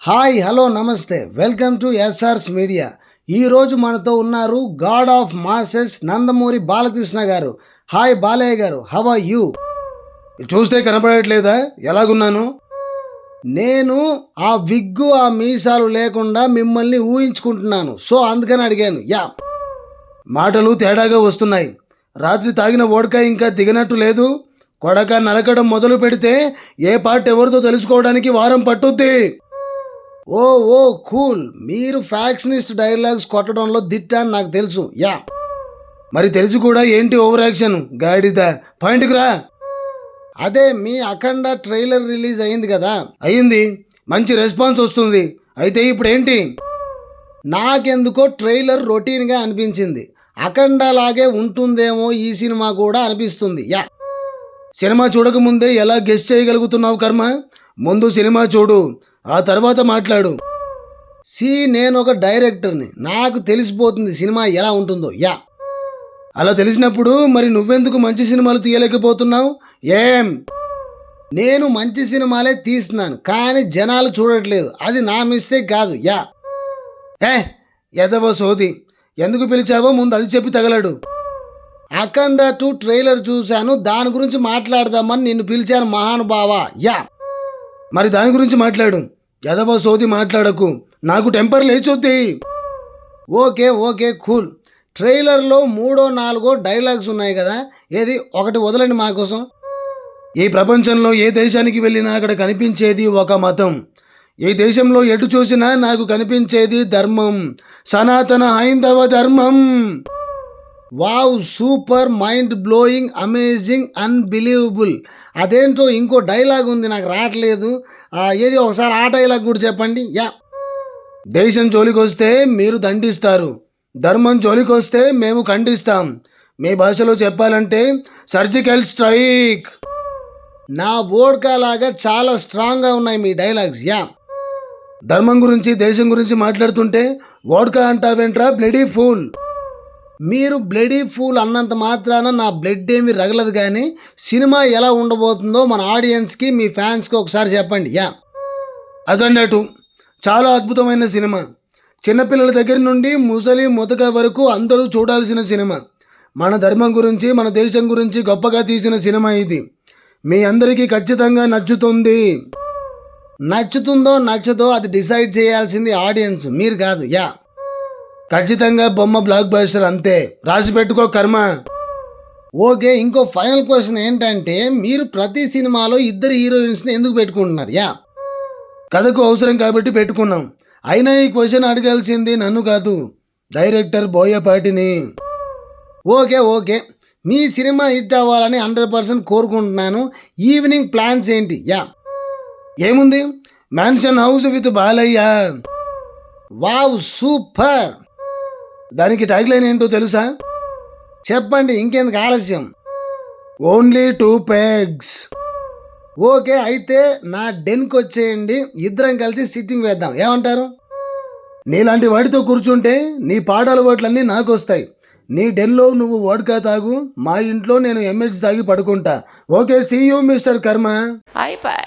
Hi hello నమస్తే. Welcome to SRS media. ఈరోజు మనతో ఉన్నారు god of masses Nandamuri Balakrishna గారు. హాయ్ బాలయ్య గారు. హవ్ ఆర్ యూ చూస్తే కనపడట్లేదా? ఎలాగున్నాను? నేను ఆ విగ్గు ఆ మీసాలు లేకుండా మిమ్మల్ని ఊహించుకుంటున్నాను. సో అందుకని అడిగాను. యా. మాటలు తేడాగా వస్తున్నాయి. రాత్రి తాగిన ఓడక ఇంకా దిగనట్టు లేదు. కొడక నరకడం మొదలు పెడితే ఏ పార్ట్ ఎవరితో తెలుసుకోవడానికి వారం పట్టుద్ది? Oh oh cool. మీరు ఫ్యాక్షనిస్ట్ డైలాగ్స్ కొట్టడంలో దిట్ట అని నాకు తెలుసు. యా. మరి తెలిసి కూడా ఏంటి ఓవర్ యాక్షన్? గాడిద. పాయింట్కి రా. అదే మీ అఖండ ట్రైలర్ రిలీజ్ అయింది కదా? అయింది. మంచి రెస్పాన్స్ వస్తుంది. అయితే ఇప్పుడు ఏంటి? నాకెందుకో ట్రైలర్ రొటీన్గా అనిపించింది. అఖండ లాగే ఉంటుందేమో ఈ సినిమా కూడా అనిపిస్తుంది. యా. సినిమా చూడకముందే ఎలా గెస్ట్ చేయగలుగుతున్నావు కర్మ? ముందు సినిమా చూడు. ఆ తర్వాత మాట్లాడు. సి నేను ఒక డైరెక్టర్ని. నాకు తెలిసిపోతుంది సినిమా ఎలా ఉంటుందో. యా. అలా తెలిసినప్పుడు మరి నువ్వెందుకు మంచి సినిమాలు తీయలేకపోతున్నావు? ఏం? నేను మంచి సినిమాలే తీస్తున్నాను కానీ జనాలు చూడట్లేదు. అది నా మిస్టేక్ కాదు. యా. ఏ ఎదవో సోది. ఎందుకు పిలిచావో ముందు అది చెప్పి తగలడు. అఖండ టూ ట్రైలర్ చూశాను దాని గురించి మాట్లాడదామని నిన్ను పిలిచాను మహానుభావ. యా. మరి దాని గురించి మాట్లాడు. యదవ సోది మాట్లాడకు. నాకు టెంపర్ లేచొద్ది ఓకే ఓకే కూల్. ట్రైలర్లో మూడో నాలుగో డైలాగ్స్ ఉన్నాయి కదా. ఏది? ఒకటి వదలండి మా కోసం. ఈ ప్రపంచంలో ఏ దేశానికి వెళ్ళినా అక్కడ కనిపించేది ఒక మతం. ఏ దేశంలో ఎటు చూసినా నాకు కనిపించేది ధర్మం. సనాతన హైందవ ధర్మం. Wow super mind blowing amazing unbelievable. అదేంటో ఇంకో డైలాగ్ ఉంది నాకు రావట్లేదు. ఏది ఒకసారి ఆ డైలాగ్ కూడా చెప్పండి. యా. దేశం జోలికొస్తే మీరు దండిస్తారు. ధర్మం జోలికొస్తే మేము ఖండిస్తాం. మీ భాషలో చెప్పాలంటే సర్జికల్ స్ట్రైక్. నా వోడ్కా లాగా చాలా స్ట్రాంగ్గా ఉన్నాయి మీ డైలాగ్స్. యా. ధర్మం గురించి దేశం గురించి మాట్లాడుతుంటే వోడ్కా అంటావేంట్రా బ్లడీ ఫూల్. మీరు బ్లడీ ఫూల్ అన్నంత మాత్రాన నా బ్లడ్ ఏమి రగలదు కానీ సినిమా ఎలా ఉండబోతుందో మన ఆడియన్స్కి మీ ఫ్యాన్స్కి ఒకసారి చెప్పండి. యా. అఖండ టూ చాలా అద్భుతమైన సినిమా. చిన్నపిల్లల దగ్గర నుండి ముసలి ముతక వరకు అందరూ చూడాల్సిన సినిమా. మన ధర్మం గురించి మన దేశం గురించి గొప్పగా తీసిన సినిమా ఇది. మీ అందరికీ ఖచ్చితంగా నచ్చుతుంది. నచ్చుతుందో నచ్చదో అది డిసైడ్ చేయాల్సింది ఆడియన్స్ మీరు కాదు. యా. ఖచ్చితంగా బొమ్మ బ్లాక్ బస్టర్ అంతే. రాసి పెట్టుకో కర్మ. ఓకే ఇంకో ఫైనల్ క్వశ్చన్ ఏంటంటే మీరు ప్రతి సినిమాలో ఇద్దరు హీరోయిన్స్ని ఎందుకు పెట్టుకుంటున్నారు? యా. కథకు అవసరం కాబట్టి పెట్టుకున్నాం. అయినా ఈ క్వశ్చన్ అడగాల్సింది నన్ను కాదు డైరెక్టర్ బోయపాటిని. Okay okay. మీ సినిమా హిట్ అవ్వాలని హండ్రెడ్ పర్సెంట్ కోరుకుంటున్నాను. ఈవినింగ్ ప్లాన్స్ ఏంటి? యా. ఏముంది? Mansion house with Balayya. Wow super దానికి ట్యాగ్ లైన్ ఏంటో తెలుసా? చెప్పండి ఇంకెందుకు ఆలస్యం? ఓన్లీ టూ పెగ్స్ ఓకే అయితే నా డెన్కి వచ్చేయండి. ఇద్దరం కలిసి సిట్టింగ్ వేద్దాం. ఏమంటారు? నీలాంటి వాడితో కూర్చుంటే నీ పాటల ఓట్లన్నీ నాకు వస్తాయి నీ డెన్లో నువ్వు వోడ్కా తాగు మా ఇంట్లో నేను ఎంహెచ్ తాగి పడుకుంటా. ఓకే సీ యూ మిస్టర్ కర్మ అయిపోయి